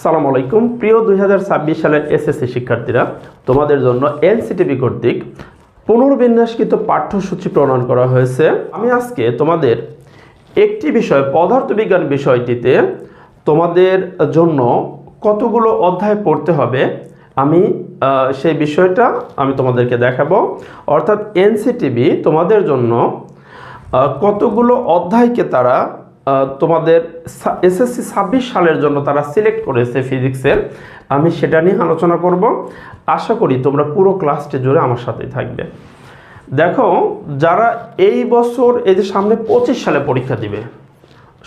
সালাম আলাইকুম। প্রিয় দুই হাজার ছাব্বিশ সালের এসএসসি শিক্ষার্থীরা, তোমাদের জন্য এনসিটিভি কর্তৃক পুনর্বিন্যাসকৃত পাঠ্যসূচি প্রণয়ন করা হয়েছে। আমি আজকে তোমাদের একটি বিষয়, পদার্থবিজ্ঞান বিষয়টিতে তোমাদের জন্য কতগুলো অধ্যায় পড়তে হবে, আমি সেই বিষয়টা আমি তোমাদেরকে দেখাবো। অর্থাৎ এনসিটিভি তোমাদের জন্য কতগুলো অধ্যায়কে তারা তোমাদের এসএসসি ছাব্বিশ সালের জন্য তারা সিলেক্ট করেছে ফিজিক্সের আমি সেটা নিয়ে আলোচনা করব। আশা করি তোমরা পুরো ক্লাসটি জুড়ে আমার সাথেই থাকবে। দেখো, যারা এই বছর এই যে সামনে পঁচিশ সালে পরীক্ষা দিবে,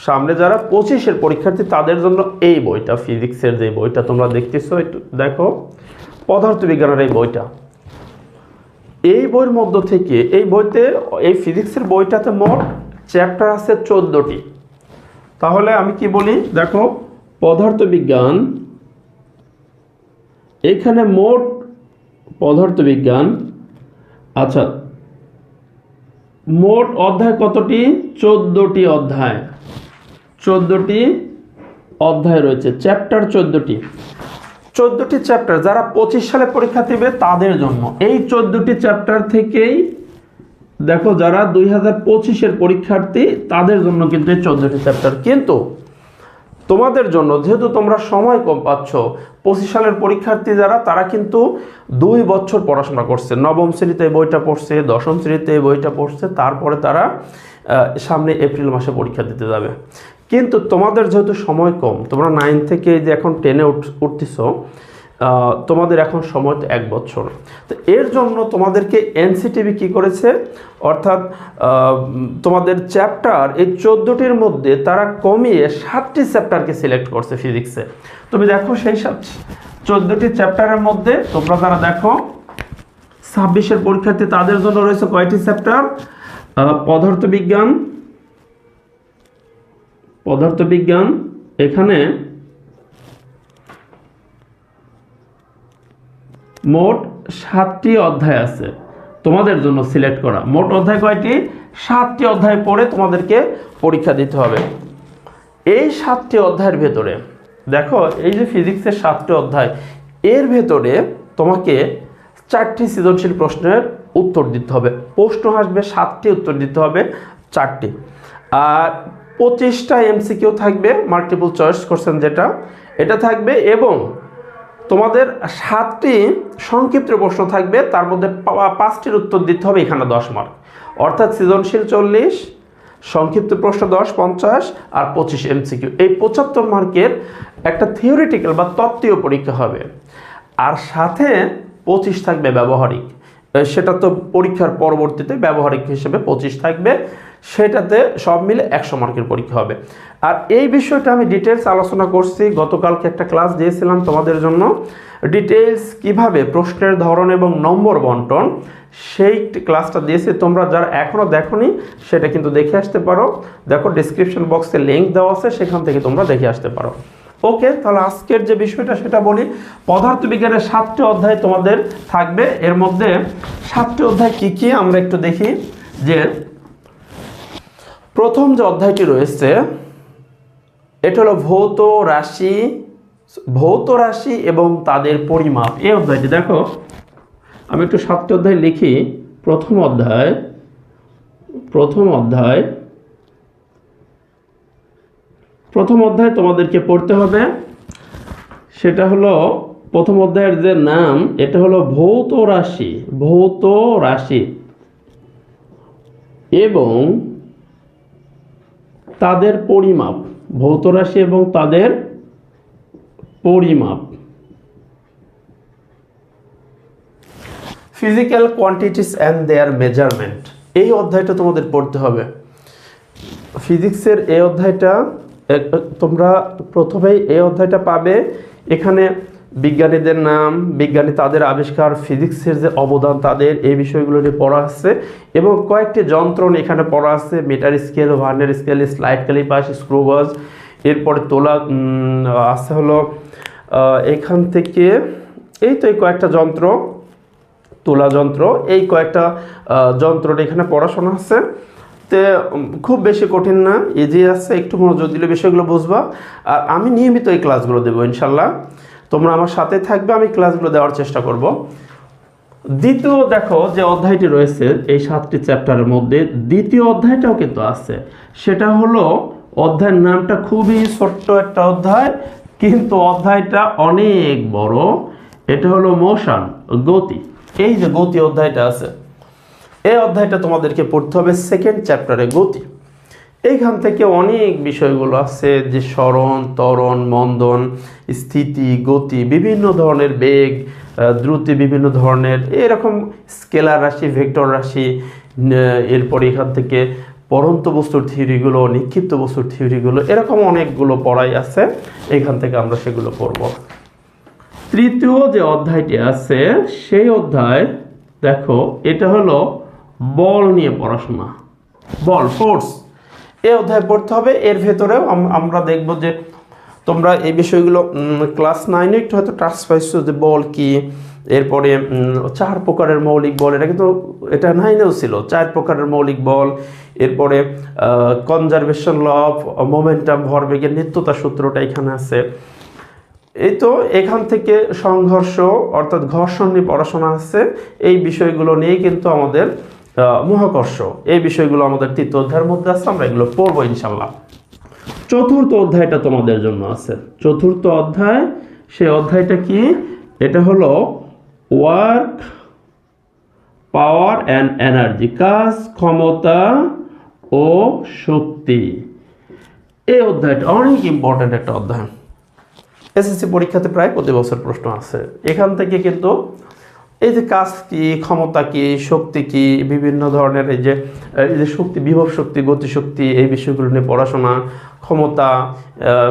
সামনে যারা পঁচিশের পরীক্ষার্থী, তাদের জন্য এই বইটা ফিজিক্সের যে বইটা তোমরা দেখতেছো, একটু দেখো, পদার্থবিজ্ঞানের এই বইটা। এই বইয়ের মধ্য থেকে, এই বইতে, এই ফিজিক্সের বইটাতে মোট চ্যাপ্টার আছে চোদ্দোটি। তাহলে আমি কি বলি? দেখো, পদার্থবিজ্ঞান, এখানে মোট পদার্থবিজ্ঞান আচ্ছা মোট অধ্যায় কতটি? চোদ্দোটি অধ্যায়। চোদ্দোটি অধ্যায় রয়েছে। চ্যাপ্টার চোদ্দোটি। চোদ্দোটি চ্যাপ্টার, যারা পঁচিশ সালে পরীক্ষা দেবে তাদের জন্য। এই চোদ্দোটি চ্যাপ্টার থেকেই দেখো, যারা দুই হাজার পঁচিশের পরীক্ষার্থী, তাদের জন্য কিন্তু এই চোদ্দোটি চ্যাপ্টার কিন্তু তোমাদের জন্য, যেহেতু তোমরা সময় কম পাচ্ছ, পঁচিশ সালের পরীক্ষার্থী যারা, তারা কিন্তু দুই বছর পড়াশোনা করছে। নবম শ্রেণীতে বইটা পড়ছে, দশম শ্রেণীতে বইটা পড়ছে, তারপরে তারা সামনে এপ্রিল মাসে পরীক্ষা দিতে যাবে। কিন্তু তোমাদের যেহেতু সময় কম, তোমরা নাইন থেকে যে এখন টেনে উঠ, উঠতেছ তোমাদের এখন সময় তো এক বছর। তো এর জন্য তোমাদেরকে এনসিটিভি কি করেছে? অর্থাৎ তোমাদের চ্যাপ্টার, এই চোদ্দোটির মধ্যে তারা কমিয়ে সাতটি চ্যাপ্টারকে সিলেক্ট করছে ফিজিক্সে। তুমি দেখো সেই সাত, চোদ্দোটি চ্যাপ্টারের মধ্যে তোমরা তারা দেখো, ছাব্বিশের পরীক্ষার্থী তাদের জন্য রয়েছে কয়টি চ্যাপ্টার? পদার্থবিজ্ঞান পদার্থবিজ্ঞান, এখানে মোট সাতটি অধ্যায় আছে। তোমাদের জন্য সিলেক্ট করা। মোট অধ্যায় কয়টি? সাতটি অধ্যায় পড়ে তোমাদেরকে পরীক্ষা দিতে হবে। এই সাতটি অধ্যায়ের ভেতরে, দেখো, এই যে ফিজিক্সের সাতটি অধ্যায়, এর ভেতরে তোমাকে চারটি সৃজনশীল প্রশ্নের উত্তর দিতে হবে। প্রশ্ন আসবে, সাতটি উত্তর দিতে হবে, চারটি। আর পঁচিশটা এমসিকিউ থাকবে মাল্টিপল চয়েস কোশ্চেন যেটা। এটা থাকবে এবং তোমাদের সাতটি সংক্ষিপ্ত প্রশ্ন থাকবে, তার মধ্যে পাঁচটির উত্তর দিতে হবে এখানে দশ মার্ক অর্থাৎ সৃজনশীল চল্লিশ, সংক্ষিপ্ত প্রশ্ন দশ, পঞ্চাশ আর পঁচিশ এমসিকিউ এই পঁচাত্তর মার্কের একটা থিওরিটিক্যাল বা তত্ত্বীয় পরীক্ষা হবে। আর সাথে পঁচিশ থাকবে ব্যবহারিক। সেটা তো পরীক্ষার পরবর্তীতে ব্যবহারিক হিসেবে পঁচিশ থাকবে। সেটাতে সব মিলে একশো মার্কের পরীক্ষা হবে। আর এই বিষয়টা আমি ডিটেলস আলোচনা করছি। গতকালকে একটা ক্লাস দিয়েছিলাম তোমাদের জন্য। ডিটেলস কীভাবে প্রশ্নের ধরন এবং নম্বর বন্টন, সেই ক্লাসটা দিয়েছি। তোমরা যারা এখনও দেখোনি, সেটা কিন্তু দেখে আসতে পারো। দেখো ডিসক্রিপশন বক্সে লিঙ্ক দেওয়া আছে, সেখান থেকে তোমরা দেখে আসতে পারো। ওকে তাহলে আজকের যে বিষয়টা, সেটা বলি। পদার্থবিজ্ঞানের সাতটি অধ্যায় তোমাদের থাকবে। এর মধ্যে সাতটি অধ্যায় কি কি, আমরা একটু দেখি যে প্রথম যে অধ্যায়টি রয়েছে, এটা হলো ভৌত রাশি ভৌত রাশি এবং তাদের পরিমাপ। এই অধ্যায়টি দেখো, আমি একটু সাতটি অধ্যায় লিখি। প্রথম অধ্যায় প্রথম অধ্যায় প্রথম অধ্যায় তোমাদেরকে পড়তে হবে। সেটা হলো, প্রথম অধ্যায়ের যে নাম, এটা হলো ভৌত রাশি ভৌত রাশি। এবং তাদের পরিমাপ, ভৌত রাশি এবং তাদের পরিমাপ। Physical quantities and their measurement এই অধ্যায়টা তোমাদের পড়তে হবে। ফিজিক্সের এই অধ্যায়টা তোমরা প্রথমেই এই অধ্যায়টা পাবে। এখানে বিজ্ঞানীদের নাম, বিজ্ঞানী তাদের আবিষ্কার, ফিজিক্সের যে অবদান তাদের, এই বিষয়গুলো নিয়ে পড়া আছে এবং কয়েকটি যন্ত্রণ এখানে পড়া আছে metre scale vernier scale slide calipers screw gauge এরপরে তোলা আছে হলো এখান থেকে, এই তো এই কয়েকটা যন্ত্র, তোলা যন্ত্র, এই কয়েকটা যন্ত্র এখানে পড়াশোনা আছে। তে খুব বেশি কঠিন না ইজি আছে, একটু মনোযোগ দিলে বিষয়গুলো বুঝবা। আর আমি নিয়মিত এই ক্লাসগুলো দেবো, ইনশাল্লাহ। তোমরা আমার সাথে থাকবে, আমি ক্লাসগুলো দেওয়ার চেষ্টা করব। দ্বিতীয় দেখো যে অধ্যায়টি রয়েছে, এই সাতটি চ্যাপ্টারের মধ্যে, দ্বিতীয় অধ্যায়টাও কিন্তু আছে। সেটা হলো, অধ্যায়ের নামটা খুবই ছোট্ট একটা অধ্যায়, কিন্তু অধ্যায়টা অনেক বড়। এটা হলো মোশন, গতি। এই যে গতি অধ্যায়টা আছে, এই অধ্যায়টা তোমাদেরকে পড়তে হবে সেকেন্ড চ্যাপ্টারে গতি। এইখান থেকে অনেক বিষয়গুলো আছে, যে স্মরণ, ত্বরণ, মন্দন, স্থিতি, গতি, বিভিন্ন ধরনের বেগ দ্রুতি বিভিন্ন ধরনের, এরকম স্কেলার রাশি, ভেক্টর রাশি এরপর এখান থেকে পরন্ত বস্তুর থিওরিগুলো, নিক্ষিপ্ত বস্তুর থিওরিগুলো, এরকম অনেকগুলো পড়াই আছে, এখান থেকে আমরা সেগুলো পড়ব। তৃতীয় যে অধ্যায়টি আছে, সেই অধ্যায়, দেখো, এটা হলো বল নিয়ে পড়াশোনা। বল, ফোর্স। এই অধ্যায় পড়তে হবে, এর ভেতরেও আমরা দেখব যে তোমরা এই বিষয়গুলো ক্লাস নাইনে একটু হয়তো টাচ পাইছো যে বল কি, এরপরে চার প্রকারের মৌলিক বল, এটা কিন্তু, এটা নাইনেও ছিল, চার প্রকারের মৌলিক বল, এরপরে কনজারভেশন ল অফ মোমেন্টাম ভরবেগের নিত্যতা সূত্রটা এখানে আছে। এই তো এখান থেকে সংঘর্ষ, অর্থাৎ ঘর্ষণ নিয়ে পড়াশোনা আছে, এই বিষয়গুলো নিয়ে কিন্তু আমাদের মহাকর্ষ। এই বিষয়গুলো আমাদের তৃতীয় অধ্যায়ের মধ্যে আছে, আমরা এগুলো পড়ব ইনশাল্লাহ চতুর্থ অধ্যায়টা তোমাদের জন্য আছে। চতুর্থ অধ্যায়, সেই অধ্যায়টা কি? এটা হলো ওয়ার্ক পাওয়ার অ্যান্ড এনার্জি কাজ, ক্ষমতা ও শক্তি। এই অধ্যায়টা অনেক ইম্পর্ট্যান্ট একটা অধ্যায়। এসএসসি পরীক্ষাতে প্রায় প্রতি বছর প্রশ্ন আছে। এখান থেকে কিন্তু এই যে কাজ কি, ক্ষমতা কি, শক্তি কি, বিভিন্ন ধরনের এই যে এই যে শক্তি, বিভব শক্তি গতিশক্তি এই বিষয়গুলো নিয়ে পড়াশোনা, ক্ষমতা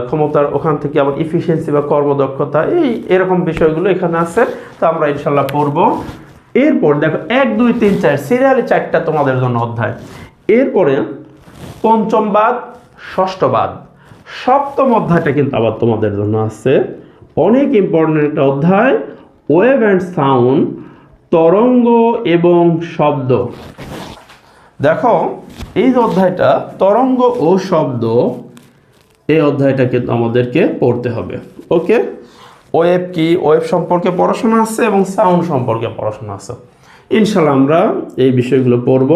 ক্ষমতার ওখান থেকে আবার ইফিসিয়েন্সি বা কর্মদক্ষতা, এই এরকম বিষয়গুলো এখানে আছে, তো আমরা ইনশাল্লাহ পড়ব। এরপর দেখো, এক, দুই, তিন, চার সিরিয়ালি চারটা তোমাদের জন্য অধ্যায়। এরপরে পঞ্চম বাদ, ষষ্ঠ বাদ। সপ্তম অধ্যায়টা কিন্তু আবার তোমাদের জন্য আছে। অনেক ইম্পর্টেন্ট একটা অধ্যায় ওয়েভ অ্যান্ড সাউন্ড, তরঙ্গ এবং শব্দ। দেখো, এই যে অধ্যায়টা, তরঙ্গ ও শব্দ, এই অধ্যায়টা কিন্তু আমাদেরকে পড়তে হবে। ওকে? ওয়েব কি? ওয়েব সম্পর্কে পড়াশোনা আছে এবং সাউন্ড সম্পর্কে পড়াশোনা আছে। ইনশাল্লাহ আমরা এই বিষয়গুলো পড়ব।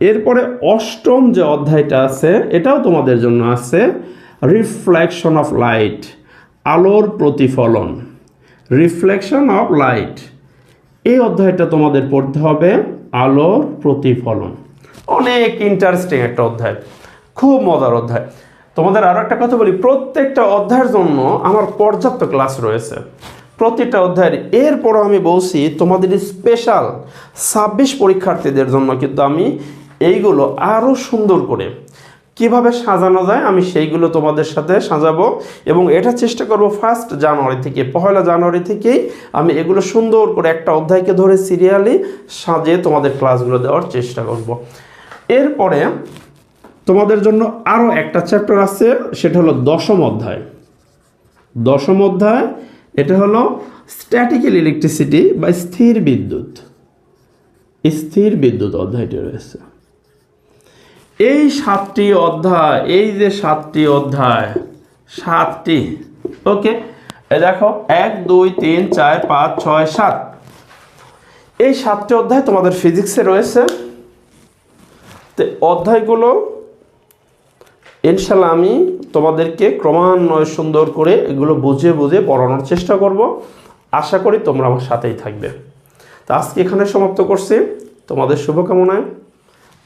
এরপরে অষ্টম যে অধ্যায়টা আছে, এটাও তোমাদের জন্য আছে, রিফ্লেকশন অফ লাইট, আলোর প্রতিফলন। রিফ্লেকশন অফ লাইট এই অধ্যায়টা তোমাদের পড়তে হবে আলোর প্রতিফলন। অনেক ইন্টারেস্টিং একটা অধ্যায়। খুব মজার অধ্যায়। তোমাদের আরও একটা কথা বলি, প্রত্যেকটা অধ্যায়ের জন্য আমার পর্যাপ্ত ক্লাস রয়েছে। প্রতিটা অধ্যায়ের এরপরও আমি বলছি, তোমাদের স্পেশাল ছাব্বিশ পরীক্ষার্থীদের জন্য কিন্তু আমি এইগুলো আরও সুন্দর করে কীভাবে সাজানো যায় আমি সেইগুলো তোমাদের সাথে সাজাবো। এবং এটা চেষ্টা করব ফার্স্ট জানুয়ারি থেকে পয়লা জানুয়ারি থেকেই আমি এগুলো সুন্দর করে একটা অধ্যায়কে ধরে সিরিয়ালি সাজিয়ে তোমাদের ক্লাসগুলো দেওয়ার চেষ্টা করব। এরপরে তোমাদের জন্য আরও একটা চ্যাপ্টার আছে, সেটা হলো দশম অধ্যায়। দশম অধ্যায়, এটা হলো স্ট্যাটিক্যাল ইলেকট্রিসিটি বা স্থির বিদ্যুৎ। স্থির বিদ্যুৎ অধ্যায়টি রয়েছে। এই সাতটি অধ্যায়, এই যে সাতটি অধ্যায়, সাতটি, ওকে? দেখো, এক, দুই, তিন, চার, পাঁচ, ছয়, সাত। এই সাতটি অধ্যায় তোমাদের ফিজিক্সে রয়েছে। তো অধ্যায়গুলো ইনশাল্লাহ আমি তোমাদেরকে ক্রমান্বয়ে সুন্দর করে এগুলো বুঝে বুঝে পড়ানোর চেষ্টা করব। আশা করি তোমরা আমার সাথেই থাকবে। তো আজকে এখানে সমাপ্ত করছি। তোমাদের শুভকামনায়।